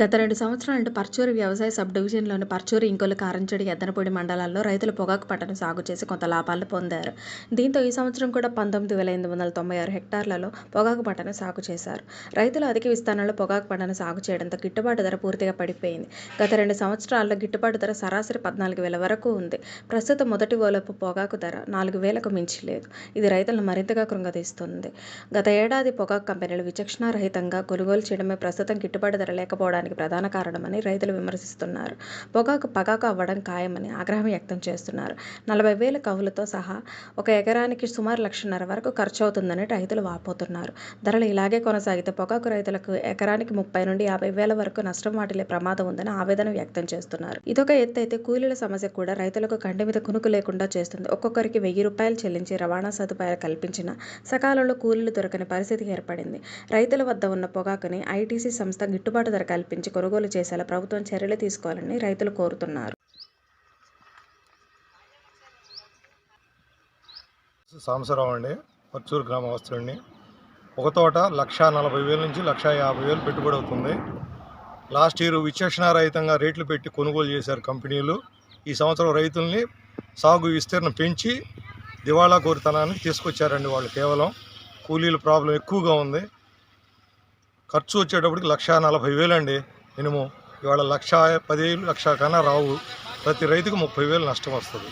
గత రెండు సంవత్సరాల నుండి పర్చూరి వ్యవసాయ సబ్ డివిజన్లోని పర్చూరి ఇంకొల్లు కారంచేడు ఎద్దనపూడి మండలాల్లో రైతులు పొగాకు పంటను సాగు చేసి కొంత లాభాలు పొందారు. దీంతో ఈ సంవత్సరం కూడా పంతొమ్మిది వేల ఎనిమిది వందల తొంభై ఆరు హెక్టార్లలో పొగాకు పంటను సాగు చేశారు. రైతులు అధిక విస్తారంలో పొగాకు పంటను సాగు చేయడంతో గిట్టుబాటు ధర పూర్తిగా పడిపోయింది. గత రెండు సంవత్సరాల్లో గిట్టుబాటు ధర సరాసరి పద్నాలుగు వేల వరకు ఉంది. ప్రస్తుతం మొదటి ఓలపు పొగాకు ధర నాలుగు వేలకు మించి లేదు. ఇది రైతులను మరింతగా కృంగతీస్తుంది గత ఏడాది పొగాకు కంపెనీలు విచక్షణారహితంగా కొనుగోలు చేయడమే ప్రస్తుతం గిట్టుబాటు ధర లేకపోవడానికి ప్రధాన కారణమని రైతులు విమర్శిస్తున్నారు. పొగాకు పగాకు అవ్వడం ఖాయమని ఆగ్రహం వ్యక్తం చేస్తున్నారు. నలభై వేల కవులతో సహా ఒక ఎకరానికి సుమారు లక్షన్నర వరకు ఖర్చు అవుతుందని రైతులు వాపోతున్నారు. ధరలు ఇలాగే కొనసాగితే పొగాకు రైతులకు ఎకరానికి ముప్పై నుండి యాభై వేల వరకు నష్టం వాటిల్లే ప్రమాదం ఉందని ఆవేదన వ్యక్తం చేస్తున్నారు. ఇదొక ఎత్తు అయితే కూలీల సమస్య కూడా రైతులకు కంటి మీద కునుకు లేకుండా చేస్తుంది. ఒక్కొక్కరికి వెయ్యి రూపాయలు చెల్లించి రవాణా సదుపాయాలు కల్పించిన సకాలంలో కూలీలు దొరకని పరిస్థితి ఏర్పడింది. రైతుల వద్ద ఉన్న పొగాకుని ఐటీసీ సంస్థ గిట్టుబాటు ధర కల్పించి కొనుగోలు చేసేలా ప్రభుత్వం చర్యలు తీసుకోవాలని రైతులు కోరుతున్నారు. సాంబశివరావు అండి పర్చూరు గ్రామవాస్తుడిని ఒక తోట లక్ష నలభై వేల నుంచి లక్ష యాభై వేలు పెట్టుబడి అవుతుంది. లాస్ట్ ఇయర్ విచక్షణారహితంగా రేట్లు పెట్టి కొనుగోలు చేశారు కంపెనీలు. ఈ సంవత్సరం రైతుల్ని సాగు విస్తీర్ణం పెంచి దివాళా కోరితనానికి తీసుకొచ్చారండి వాళ్ళు కేవలం. కూలీల ప్రాబ్లం ఎక్కువగా ఉంది. ఖర్చు వచ్చేటప్పటికి లక్ష నలభై వేలు అండి మినిమం. ఇవాళ లక్ష పదివేలు లక్ష కన్నా రావు. ప్రతి రైతుకు ముప్పై వేలు నష్టం వస్తుంది.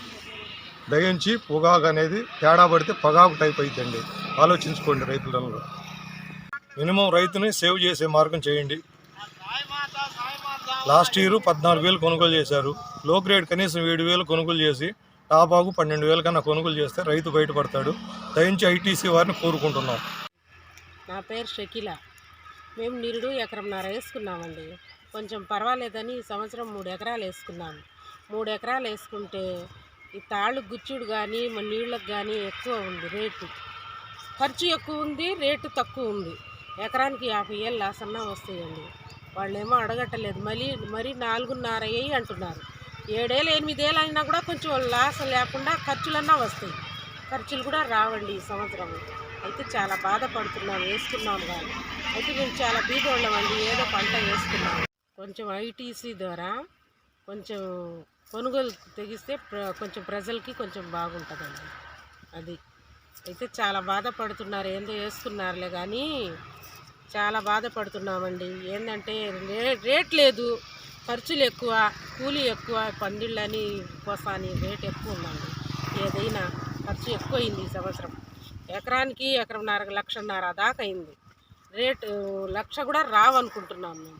దయించి పొగాకు అనేది తేడా పడితే పొగాకు టైప్ అవుతుంది ఆలోచించుకోండి రైతులలో మినిమం రైతుని సేవ్ చేసే మార్గం చేయండి. లాస్ట్ ఇయర్ పద్నాలుగు వేలు కొనుగోలు చేశారు. లో గ్రేడ్ కనీసం ఏడు వేలు కొనుగోలు చేసి టాపాకు పన్నెండు వేల కన్నా కొనుగోలు చేస్తే రైతు బయటపడతాడు. దయించి ఐటీసీ వారిని కోరుకుంటున్నాం. నా పేరు షకీల. మేము నిరుడు ఎకరంన్నర వేసుకున్నామండి. కొంచెం పర్వాలేదని ఈ సంవత్సరం మూడు ఎకరాలు వేసుకున్నాము మూడు ఎకరాలు వేసుకుంటే ఈ తాళ్ళు గుచ్చుడు కానీ మన నీళ్ళకు కానీ ఎక్కువ ఉంది రేటు. ఖర్చు ఎక్కువ ఉంది రేటు తక్కువ ఉంది. ఎకరానికి యాభై ఏళ్ళు లాస్ అన్నా వస్తాయండి. వాళ్ళేమో అడగట్టలేదు. మళ్ళీ మరీ నాలుగున్నర వేయి అంటున్నారు. ఏడేళ్ళు ఎనిమిదేళ్ళు అయినా కూడా కొంచెం లాస్ లేకుండా ఖర్చులన్నా వస్తాయి. ఖర్చులు కూడా రావండి ఈ సంవత్సరం అయితే చాలా బాధపడుతున్నాం వేసుకున్నాం కానీ. అయితే మేము చాలా బీదోళ్ళమండి ఏదో పంట వేసుకున్నాం కొంచెం ఐటీసీ ద్వారా కొంచెం కొనుగోలు తెగిస్తే ప్ర- కొంచెం ప్రజలకి కొంచెం బాగుంటుందండి. అది. అయితే చాలా బాధపడుతున్నారు ఏందో వేసుకున్నారులే కానీ చాలా బాధపడుతున్నామండి. ఏంటంటే రేట్ లేదు ఖర్చులు ఎక్కువ కూలీ ఎక్కువ పందిళ్ళని కోసాని రేట్ ఎక్కువ ఉందండి. ఏదైనా ఖర్చు ఎక్కువైంది ఈ సంవత్సరం. ఎకరానికి ఎకరంన్నర లక్షన్నర దాకా అయింది. రేటు లక్ష కూడా రావనుకుంటున్నాం మేము.